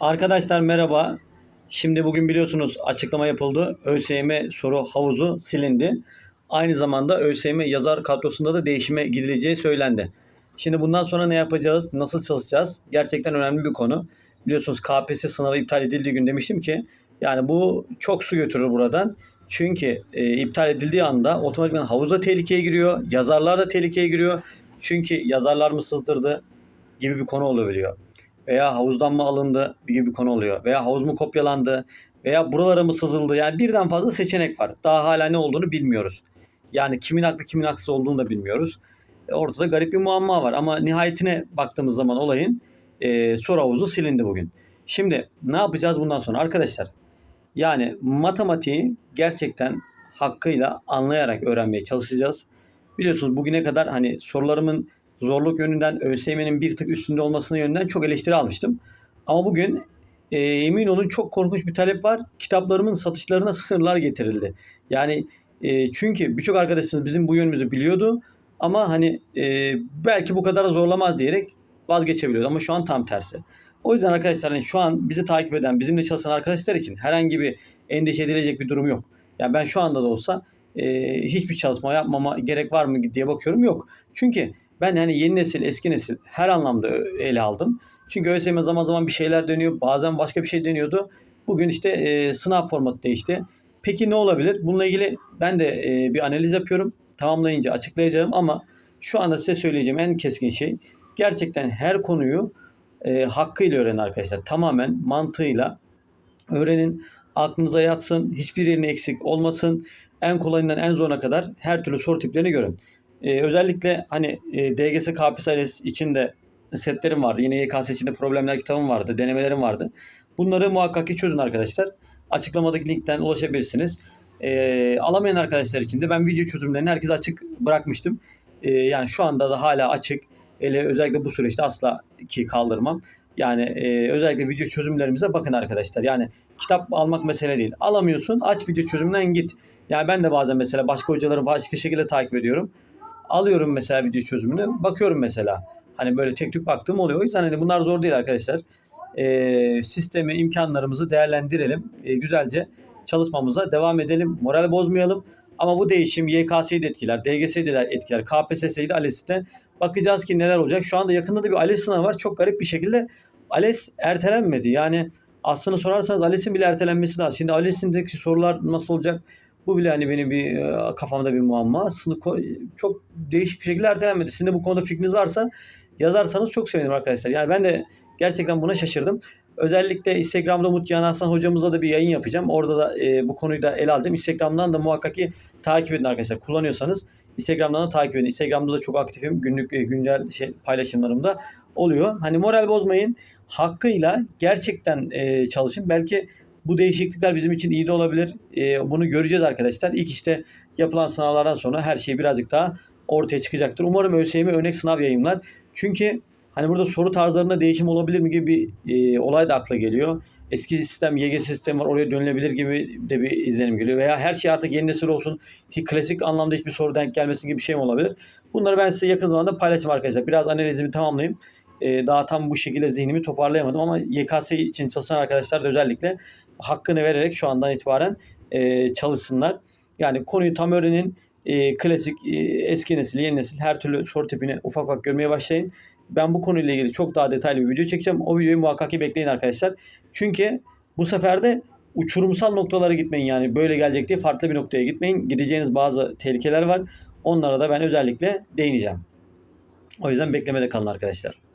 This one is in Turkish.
Arkadaşlar merhaba. Şimdi bugün biliyorsunuz açıklama yapıldı. ÖSYM soru havuzu silindi. Aynı zamanda ÖSYM yazar kadrosunda da değişime gidileceği söylendi. Şimdi bundan sonra ne yapacağız? Nasıl çalışacağız? Gerçekten önemli bir konu. Biliyorsunuz KPSS sınavı iptal edildiği gün demiştim ki yani bu çok su götürür buradan. Çünkü e, iptal edildiği anda otomatikman havuz da tehlikeye giriyor. Yazarlar da tehlikeye giriyor. Çünkü yazarlar mı sızdırdı gibi bir konu olabiliyor veya havuzdan mı alındı gibi bir konu oluyor. Veya havuz mu kopyalandı veya buralara mı sızıldı. Yani birden fazla seçenek var. Daha hala ne olduğunu bilmiyoruz. Yani kimin haklı kimin haksız olduğunu da bilmiyoruz. E, ortada garip bir muamma var ama nihayetine baktığımız zaman olayın e, soru havuzu silindi bugün. Şimdi ne yapacağız bundan sonra arkadaşlar? Yani matematiği gerçekten hakkıyla anlayarak öğrenmeye çalışacağız. Biliyorsunuz bugüne kadar hani sorularımın zorluk yönünden ÖSYM'nin bir tık üstünde olmasına yönünden çok eleştiri almıştım. Ama bugün e, emin olun çok korkunç bir talep var. Kitaplarımın satışlarına sınırlar getirildi. Yani e, çünkü birçok arkadaşınız bizim bu yönümüzü biliyordu. Ama hani e, belki bu kadar zorlamaz diyerek vazgeçebiliyordu. Ama şu an tam tersi. O yüzden arkadaşlar hani şu an bizi takip eden, bizimle çalışan arkadaşlar için herhangi bir endişe edilecek bir durum yok. Yani ben şu anda da olsa e, hiçbir çalışma yapmama gerek var mı diye bakıyorum. Yok. Çünkü ben hani yeni nesil, eski nesil her anlamda ele aldım. Çünkü ÖSYM zaman zaman bir şeyler dönüyor. Bazen başka bir şey dönüyordu. Bugün işte e, sınav formatı değişti. Peki ne olabilir? Bununla ilgili ben de e, bir analiz yapıyorum. Tamamlayınca açıklayacağım ama şu anda size söyleyeceğim en keskin şey gerçekten her konuyu e, hakkıyla öğrenin arkadaşlar. Tamamen mantığıyla öğrenin. Aklınıza yatsın. Hiçbir yerine eksik olmasın. En kolayından en zoruna kadar her türlü soru tiplerini görün. Ee, özellikle hani e, DGS KPSS için de setlerim vardı. Yine YKS için de problemler kitabım vardı. Denemelerim vardı. Bunları muhakkak ki çözün arkadaşlar. Açıklamadaki linkten ulaşabilirsiniz. Ee, alamayan arkadaşlar için de ben video çözümlerini herkese açık bırakmıştım. Ee, yani şu anda da hala açık. Ele özellikle bu süreçte asla ki kaldırmam. Yani e, özellikle video çözümlerimize bakın arkadaşlar. Yani kitap almak mesele değil. Alamıyorsun aç video çözümünden git. Yani ben de bazen mesela başka hocaları başka şekilde takip ediyorum. Alıyorum mesela video çözümünü. Bakıyorum mesela. Hani böyle tek tük baktığım oluyor. O yüzden hani bunlar zor değil arkadaşlar. E, sistemi, imkanlarımızı değerlendirelim. E, güzelce çalışmamıza devam edelim. Moral bozmayalım. Ama bu değişim YKS'yi de etkiler, DGS'yi de etkiler, KPSS'yi de ALES'te. Bakacağız ki neler olacak. Şu anda yakında da bir ALES sınavı var. Çok garip bir şekilde ALES ertelenmedi. Yani aslını sorarsanız ALES'in bile ertelenmesi lazım. Şimdi ALES'indeki sorular nasıl olacak? Bu bile hani benim bir e, kafamda bir muamma. Aslında çok değişik bir şekilde ertelenmedi. Sizin de bu konuda fikriniz varsa yazarsanız çok sevinirim arkadaşlar. Yani ben de gerçekten buna şaşırdım. Özellikle Instagram'da Umut Cihan Aslan hocamızla da bir yayın yapacağım. Orada da e, bu konuyu da ele alacağım. Instagram'dan da muhakkak ki takip edin arkadaşlar. Kullanıyorsanız Instagram'dan da takip edin. Instagram'da da çok aktifim. Günlük e, güncel şey, paylaşımlarımda oluyor. Hani moral bozmayın. Hakkıyla gerçekten e, çalışın. Belki bu değişiklikler bizim için iyi de olabilir. E, bunu göreceğiz arkadaşlar. İlk işte yapılan sınavlardan sonra her şey birazcık daha ortaya çıkacaktır. Umarım ÖSYM örnek sınav yayınlar. Çünkü hani burada soru tarzlarında değişim olabilir mi gibi bir e, olay da akla geliyor. Eski sistem, YGS sistemi var oraya dönülebilir gibi de bir izlenim geliyor. Veya her şey artık yeni nesil olsun. Hiç klasik anlamda hiçbir soru denk gelmesin gibi bir şey mi olabilir? Bunları ben size yakın zamanda paylaşacağım arkadaşlar. Biraz analizimi tamamlayayım. Ee, daha tam bu şekilde zihnimi toparlayamadım ama YKS için çalışan arkadaşlar da özellikle hakkını vererek şu andan itibaren e, çalışsınlar. Yani konuyu tam öğrenin. E, klasik, e, eski nesil, yeni nesil her türlü soru tipini ufak ufak görmeye başlayın. Ben bu konuyla ilgili çok daha detaylı bir video çekeceğim. O videoyu muhakkak ki bekleyin arkadaşlar. Çünkü bu sefer de uçurumsal noktalara gitmeyin yani böyle gelecek diye farklı bir noktaya gitmeyin. Gideceğiniz bazı tehlikeler var. Onlara da ben özellikle değineceğim. O yüzden beklemede kalın arkadaşlar.